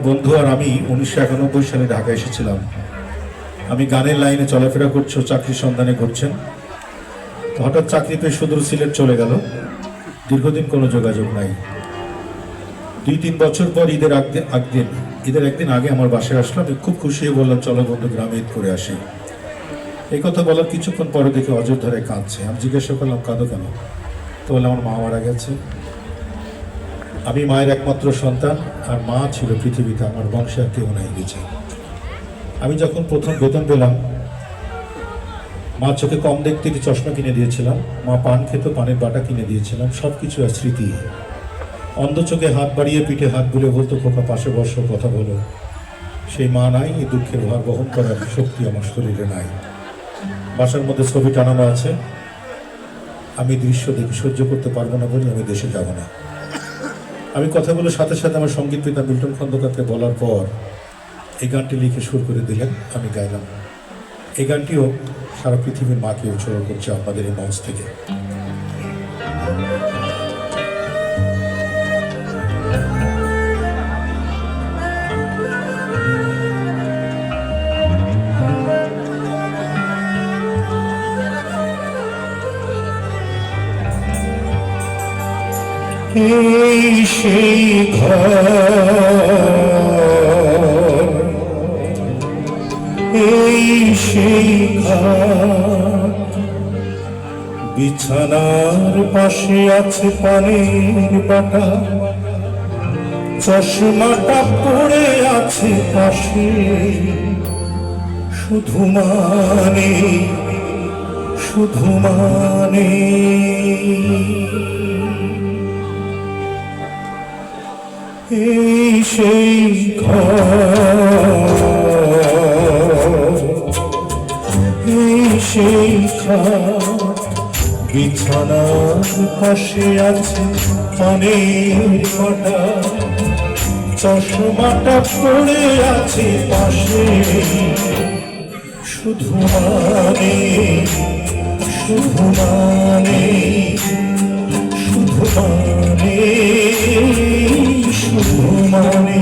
বন্ধু আর আমি উনিশশো একানব্বই সালে ঢাকা এসেছিলাম। আমি গানের লাইনে চলাফেরা করছ চাকরির সন্ধানে করছেন হঠাৎ চাকরি পেয়ে সুদূর সিলেট চলে গেল। দীর্ঘদিন কোনো যোগাযোগ নাই। দুই, তিন বছর পর ঈদের আগে- একদিন ঈদের একদিন আগে আমার বাসায় আসলো আমি খুব খুশি হয়ে বললাম, চলো বন্ধু, গ্রামে ঈদ করে আসি। এই কথা বলার কিছুক্ষণ পরে দেখে অযোধ্যারে কাঁদছে। আমি জিজ্ঞাসা করলাম, কাঁদো কেন? তো বললাম, আমার মা মারা গেছে। আমি মায়ের একমাত্র সন্তান, আর মা ছিল পৃথিবীতে আমার বংশে আর কেউ নাই গেছে আমি যখন প্রথম বেতন পেলাম মা চোখে কম দেখতে একটি চশমা কিনে দিয়েছিলাম, মা পান খেত, পানের বাটা কিনে দিয়েছিলাম সব কিছু আর স্মৃতি। অন্ধ চোখে হাত বাড়িয়ে পিঠে হাত বুলে বলতো, খোকা পাশে বর্ষ কথা বলো। সেই মা নাই, এই দুঃখের ভার বহন করার শক্তি আমার শরীরে নাই। বাসার মধ্যে ছবি টানানো আছে, আমি দৃশ্য দেখে সহ্য করতে পারব না বলে আমি দেশে যাব না। আমি কথাগুলোর সাথে সাথে আমার সংগীত পিতা মিল্টন খন্দকারকে বলার পর এই গানটি লিখে সুর করে দিলেন, আমি গাইলাম। এই গানটিও সারা পৃথিবীর মাকে উচ্চারণ করছে আমাদের এই মঞ্চ থেকে। এই সেই ঘর এই সেই ঘর বিছানার পাশে আছে পানির বাটা, চশমাটা পড়ে আছে পাশে। শুধু মানে শুধু মানে। এই সেই এই সেই বিছানার পাশে আছে পানির কটা। চশমাটা পড়ে আছে পাশে। শুধু মানে শুধু মানে। মানে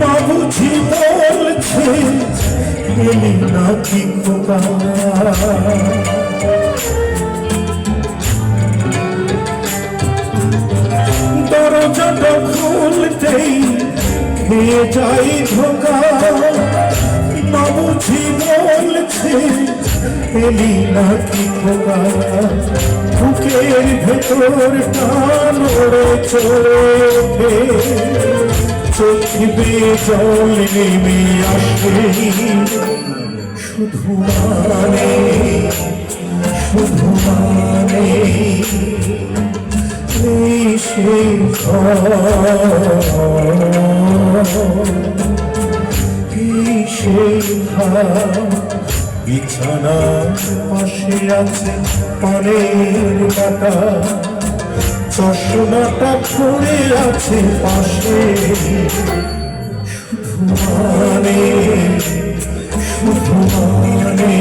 মা বুঝি বলছে, এলি নাকি খোকা দরজাটা খুলতেই খেয়ে যাই ধোকা মা বুঝি বলছে এলি নাকি খোকা? বুকের ভেতর টান চলে ওঠে চোখ দিয়ে জল নেমে আসে শুধু মানে শুধু মানে সেই সেই বিছানার পাশে আছে পানের কাটা চশমাটা পড়ে আছে পাশে। শুধু মানে শুধু মানে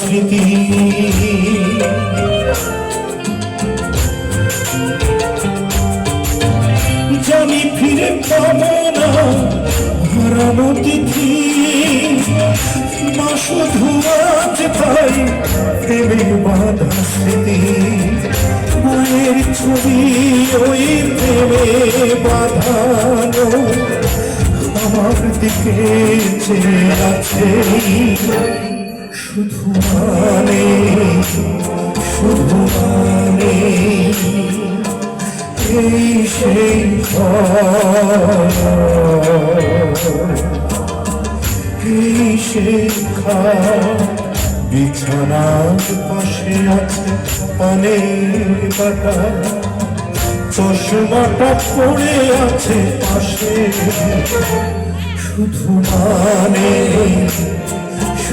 স্মৃতি। জানি ফিরে পাবো না হারানো তিথি। শুধু আজ পাই প্রেমে বাধা স্মৃতি। মায়ের ছবি ওই প্রেমে বাধানো। আমার দিকে চেয়ে আছে। শুধু মানে শুধু মানে এই সেই এই সেই বিছানার পাশে আছে পানের বাটা চশমাটা পড়ে আছে পাশে শুধু মানে